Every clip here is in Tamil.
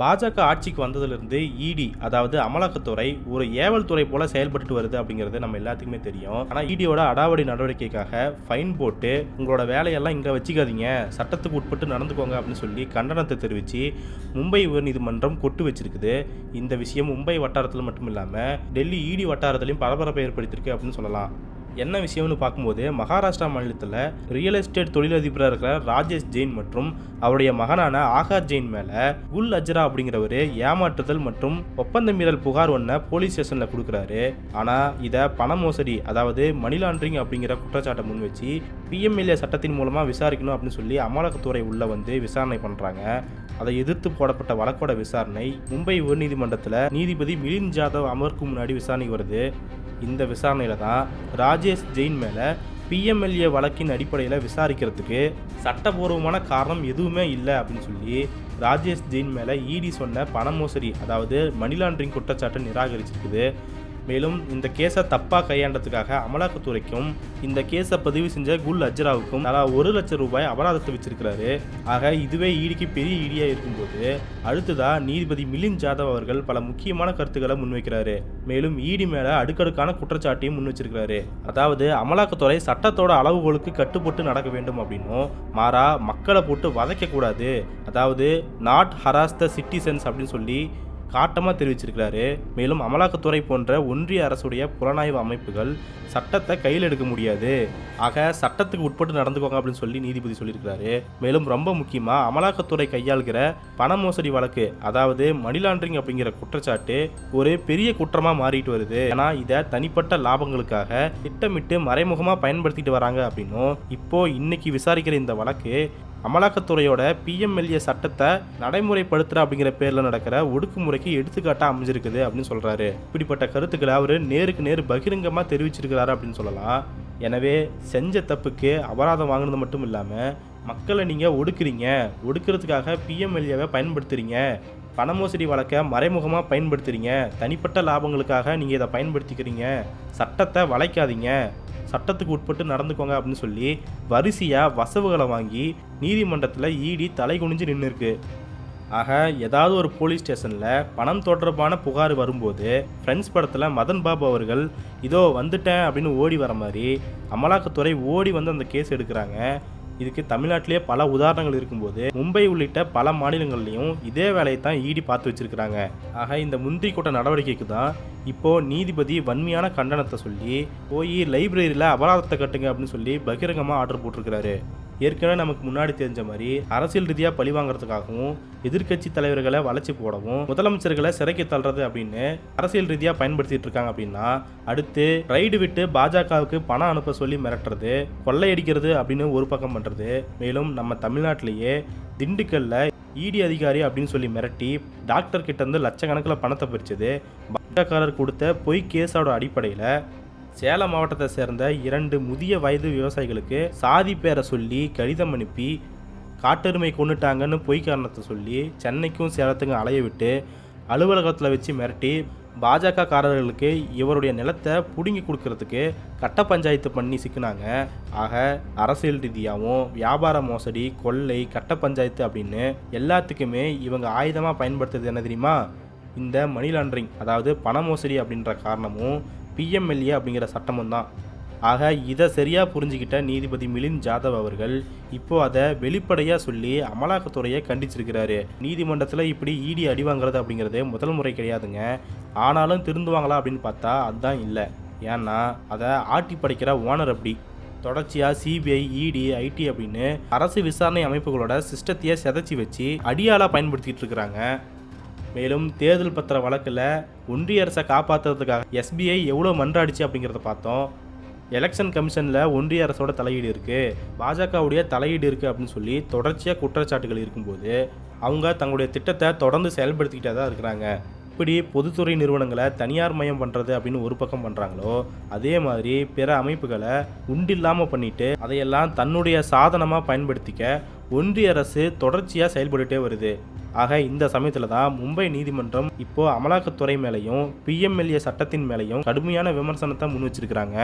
பாஜக ஆட்சிக்கு வந்ததுலேருந்து இடி அதாவது அமலாக்கத்துறை ஒரு ஏவல் துறை போல செயல்பட்டு வருது அப்படிங்கிறது நம்ம எல்லாத்துக்குமே தெரியும். ஆனால் இடியோட அடாவடி நடவடிக்கைக்காக ஃபைன் போட்டு உங்களோட வேலையெல்லாம் இங்கே வச்சுக்காதீங்க சட்டத்துக்கு உட்பட்டு நடந்துக்கோங்க அப்படின்னு சொல்லி கண்டனத்தை தெரிவித்து மும்பை உயர்நீதிமன்றம் கொட்டு வச்சிருக்குது. இந்த விஷயம் மும்பை வட்டாரத்தில் மட்டும் இல்லாமல் டெல்லி இடி வட்டாரத்திலையும் பரபரப்பை ஏற்படுத்தியிருக்கு அப்படின்னு சொல்லலாம். என்ன விஷயம்னு பார்க்கும்போது மகாராஷ்டிரா மாநிலத்தில் ரியல் எஸ்டேட் தொழிலதிபராக இருக்கிற ராஜேஷ் ஜெயின் மற்றும் அவருடைய மகனான ஆகாஷ் ஜெயின் மேலே குல் அஜ்ரா அப்படிங்கிறவர் ஏமாற்றுதல் மற்றும் ஒப்பந்த மீறல் புகார் ஒன்றை போலீஸ் ஸ்டேஷனில் கொடுக்குறாரு. ஆனால் இதை பண மோசடி அதாவது மணி லாண்டரிங் அப்படிங்கிற குற்றச்சாட்டை முன் வச்சு பிஎம்எல்ஏ சட்டத்தின் மூலமாக விசாரிக்கணும் அப்படின்னு சொல்லி அமலாக்கத்துறை உள்ளே வந்து விசாரணை பண்ணுறாங்க அதை எதிர்த்து போடப்பட்ட வழக்கோட விசாரணை மும்பை உயர்நீதிமன்றத்தில் நீதிபதி மிலின் ஜாதவ் அமர்க்கு முன்னாடி விசாரணைக்கு வருது. இந்த விசாரணையில் தான் ராஜேஷ் ஜெயின் மேலே பிஎம்எல்ஏ வழக்கின் அடிப்படையில் விசாரிக்கிறதுக்கு சட்டபூர்வமான காரணம் எதுவுமே இல்லை அப்படின்னு சொல்லி ராஜேஷ் ஜெயின் மேலே இடி சொன்ன பண மோசடி அதாவது மணி லாண்டரிங் குற்றச்சாட்டை நிராகரிச்சிருக்குது. மேலும் இந்த கேஸை தப்பாக கையாண்டதுக்காக அமலாக்கத்துறைக்கும் இந்த கேஸை பதிவு செஞ்ச குல் அஜ்ராவுக்கும் தலா ஒரு லட்சம் ரூபாய் அபராதத்தை வச்சிருக்கிறாரு ஆக இதுவே ஈடிக்கு பெரிய ஈடியாக இருக்கும்போது அடுத்ததா நீதிபதி மிலின் ஜாதவ் அவர்கள் பல முக்கியமான கருத்துக்களை முன்வைக்கிறாரு. மேலும் ஈடி மேலே அடுக்கடுக்கான குற்றச்சாட்டையும் முன் வச்சிருக்கிறாரு அதாவது அமலாக்கத்துறை சட்டத்தோட அளவுகளுக்கு கட்டுப்பட்டு நடக்க வேண்டும் அப்படின்னும் மாறா மக்களை போட்டு வதைக்கக்கூடாது. அதாவது நாட் ஹராஸ் த சிட்டிசன்ஸ் அப்படின்னு சொல்லி காட்டமாக தெரிவிச்சிருக்கிறாரு. மேலும் அமலாக்கத்துறை போன்ற ஒன்றிய அரசுடைய புலனாய்வு அமைப்புகள் சட்டத்தை கையில் எடுக்க முடியாது. ஆக சட்டத்துக்கு உட்பட்டு நடந்துக்கோங்க அப்படின்னு சொல்லி நீதிபதி சொல்லியிருக்கிறாரு. மேலும் ரொம்ப முக்கியமாக அமலாக்கத்துறை கையாளுகிற பண மோசடி வழக்கு அதாவது மணி லாண்டரிங் அப்படிங்கிற குற்றச்சாட்டு ஒரு பெரிய குற்றமாக மாறிட்டு வருது. ஏன்னா இதை தனிப்பட்ட லாபங்களுக்காக திட்டமிட்டு மறைமுகமாக பயன்படுத்திட்டு வராங்க அப்படின்னும் இப்போ இன்னைக்கு விசாரிக்கிற இந்த வழக்கு அமலாக்கத்துறையோட பிஎம்எல்ஏ சட்டத்தை நடைமுறைப்படுத்துற அப்படிங்கிற பேரில் நடக்கிற ஒடுக்குமுறைக்கு எடுத்துக்காட்டாக அமைஞ்சிருக்குது அப்படின்னு சொல்கிறாரு இப்படிப்பட்ட கருத்துக்களை அவர் நேருக்கு நேர் பகிரங்கமாக தெரிவிச்சிருக்கிறாரு அப்படின்னு சொல்லலாம். எனவே செஞ்ச தப்புக்கு அபராதம் வாங்கினது மட்டும் இல்லாமல் மக்களை நீங்கள் ஒடுக்குறீங்க. ஒடுக்கிறதுக்காக பிஎம்எல்ஏவை பயன்படுத்துறீங்க. பண மோசடி வழக்கை மறைமுகமாக பயன்படுத்துறீங்க. தனிப்பட்ட லாபங்களுக்காக நீங்கள் இதை பயன்படுத்திக்கிறீங்க. சட்டத்தை வளைக்காதீங்க. சட்டத்துக்கு உட்பட்டு நடந்துக்கோங்க அப்படின்னு சொல்லி வரிசையாக வசவுகளை வாங்கி நீதிமன்றத்தில் ஈடி தலை குனிஞ்சு நின்று இருக்கு ஆக ஏதாவது ஒரு போலீஸ் ஸ்டேஷனில் பணம் தொடர்பான புகார் வரும்போது ஃப்ரெண்ட்ஸ் படத்தில் மதன் பாபு அவர்கள் இதோ வந்துட்டேன் அப்படின்னு ஓடி வர மாதிரி அமலாக்கத்துறை ஓடி வந்து அந்த கேஸ் எடுக்கிறாங்க. இதுக்கு தமிழ்நாட்டிலேயே பல உதாரணங்கள் இருக்கும்போது மும்பை உள்ளிட்ட பல மாநிலங்கள்லையும் இதே வேலையை தான் ஈடி பார்த்து வச்சிருக்கிறாங்க. ஆக இந்த முந்திரி கூட்ட நடவடிக்கைக்கு தான் இப்போ நீதிபதி வன்மையான கண்டனத்தை சொல்லி போய் லைப்ரரியில் அபராதத்தை கட்டுங்க அப்படின்னு சொல்லி பகிரங்கமாக ஆர்டர் போட்டிருக்கிறாரு. ஏற்கனவே நமக்கு முன்னாடி தெரிஞ்ச மாதிரி அரசியல் ரீதியாக பழி வாங்குறதுக்காகவும் எதிர்க்கட்சி தலைவர்களை வளைச்சி போடவும் முதலமைச்சர்களை சிறைக்கு தள்ளுறது அப்படின்னு அரசியல் ரீதியாக பயன்படுத்திட்டு இருக்காங்க அப்படின்னா அடுத்து ரைடு விட்டு பாஜகவுக்கு பணம் அனுப்ப சொல்லி மிரட்டுறது கொள்ளையடிக்கிறது அப்படின்னு ஒரு பக்கம் பண்ணுறது மேலும் நம்ம தமிழ்நாட்டிலேயே திண்டுக்கல்ல இடி அதிகாரி அப்படின்னு சொல்லி மிரட்டி டாக்டர் கிட்ட இருந்து லட்சக்கணக்கில் பணத்தை பறிச்சது. பாஜகக்காரர் கொடுத்த பொய் கேஸோட அடிப்படையில் சேலம் மாவட்டத்தை சேர்ந்த இரண்டு முதிய வயது விவசாயிகளுக்கு சாதி பேரை சொல்லி கடிதம் அனுப்பி காட்டெருமை கொண்டுட்டாங்கன்னு பொய் காரணத்தை சொல்லி சென்னைக்கும் சேலத்துக்கும் அலைய விட்டு அலுவலகத்தில் வச்சு மிரட்டி பாஜக காரர்களுக்கு இவருடைய நிலத்தை பிடுங்கி கொடுக்கறதுக்கு கட்ட பஞ்சாயத்து பண்ணி சிக்கினாங்க. ஆக அரசியல் ரீதியாகவும் வியாபார மோசடி கொள்ளை கட்ட பஞ்சாயத்து அப்படின்னு எல்லாத்துக்குமே இவங்க ஆயுதமாக பயன்படுத்துறது என்ன தெரியுமா? இந்த மணி லாண்டரிங் அதாவது பண மோசடி அப்படின்ற காரணமும் பிஎம்எல்ஏ அப்படிங்கிற சட்டமும் தான் ஆக இதை சரியாக புரிஞ்சுக்கிட்ட நீதிபதி மிலின் ஜாதவ் அவர்கள் இப்போ அதை வெளிப்படையாக சொல்லி அமலாக்கத்துறையை கண்டிச்சிருக்கிறாரு. நீதிமன்றத்தில் இப்படி இடி அடி வாங்குறது அப்படிங்கிறது முதல் முறை கிடையாதுங்க. ஆனாலும் திருந்துவாங்களா அப்படின்னு பார்த்தா அதுதான் இல்லை. ஏன்னா அதை ஆட்டி படைக்கிற ஓனர் அப்படி. தொடர்ச்சியாக சிபிஐ இடி ஐடி அப்படின்னு அரசு விசாரணை அமைப்புகளோட சிஸ்டத்தையே செதைச்சி வச்சு அடியாளாக பயன்படுத்திகிட்டு இருக்கிறாங்க. மேலும் தேர்தல் பத்திர வழக்கில் ஒன்றிய அரசை காப்பாற்றுறதுக்காக எஸ்பிஐ எவ்வளோ மன்றாடிச்சு அப்படிங்கிறத பார்த்தோம். எலெக்ஷன் கமிஷனில் ஒன்றிய அரசோட தலையீடு இருக்குது பாஜகவுடைய தலையீடு இருக்குது அப்படின்னு சொல்லி தொடர்ச்சியாக குற்றச்சாட்டுகள் இருக்கும்போது அவங்க தங்களுடைய திட்டத்தை தொடர்ந்து செயல்படுத்திக்கிட்டே தான் இருக்கிறாங்க. இப்படி பொதுத்துறை நிறுவனங்களை தனியார் மயம் பண்ணுறது அப்படின்னு ஒரு பக்கம் பண்ணுறாங்களோ அதே மாதிரி பிற அமைப்புகளை உண்டில்லாமல் பண்ணிட்டு அதையெல்லாம் தன்னுடைய சாதனமாக பயன்படுத்திக்க ஒன்றிய அரசு தொடர்ச்சியாக செயல்பட்டுட்டே வருது. ஆக இந்த சமயத்தில் தான் மும்பை நீதிமன்றம் இப்போ அமலாக்கத்துறை மேலேயும் பிஎம்எல்ஏ சட்டத்தின் மேலேயும் கடுமையான விமர்சனத்தை முன் வச்சிருக்கிறாங்க.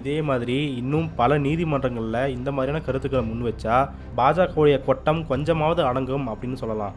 இதே மாதிரி இன்னும் பல நீதிமன்றங்களில் இந்த மாதிரியான கருத்துக்களை முன் வச்சா பாஜகவுடைய கொட்டம் கொஞ்சமாவது அடங்கும் அப்படின்னு சொல்லலாம்.